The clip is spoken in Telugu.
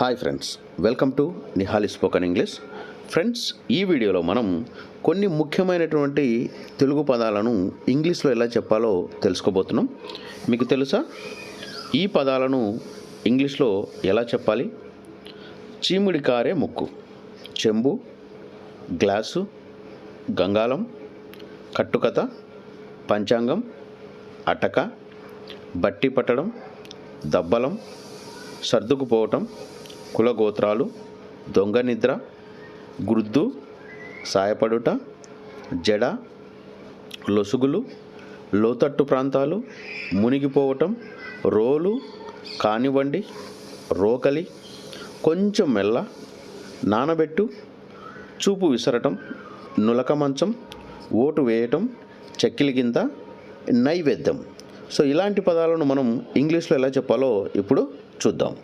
Hi friends welcome to Nihali spoken English friends ఈ వీడియోలో మనం కొన్ని ముఖ్యమైనటువంటి తెలుగు పదాలను ఇంగ్లీష్లో ఎలా చెప్పాలో తెలుసుకోబోతున్నాం. మీకు తెలుసా? ఈ పదాలను ఇంగ్లీష్లో ఎలా చెప్పాలి? చీముడి కారే ముక్కు చెంబు గ్లాసు గంగాళం కట్టుకథ పంచాంగం అటక బట్టి పట్టడం దబ్బలం సర్దుకుపోవటం కులగోత్రాలు దొంగ నిద్ర గుర్దు సాయపడుట జడ లొసుగులు లోతట్టు ప్రాంతాలు మునిగిపోవటం రోలు కానివ్వండి రోకలి కొంచెం మెల్ల నానబెట్టు చూపు విసరటం నులక మంచం ఓటు వేయటం చెక్కిలి కింద నైవేద్యం. సో ఇలాంటి పదాలను మనం ఇంగ్లీష్లో ఎలా చెప్పాలో ఇప్పుడు చూద్దాం.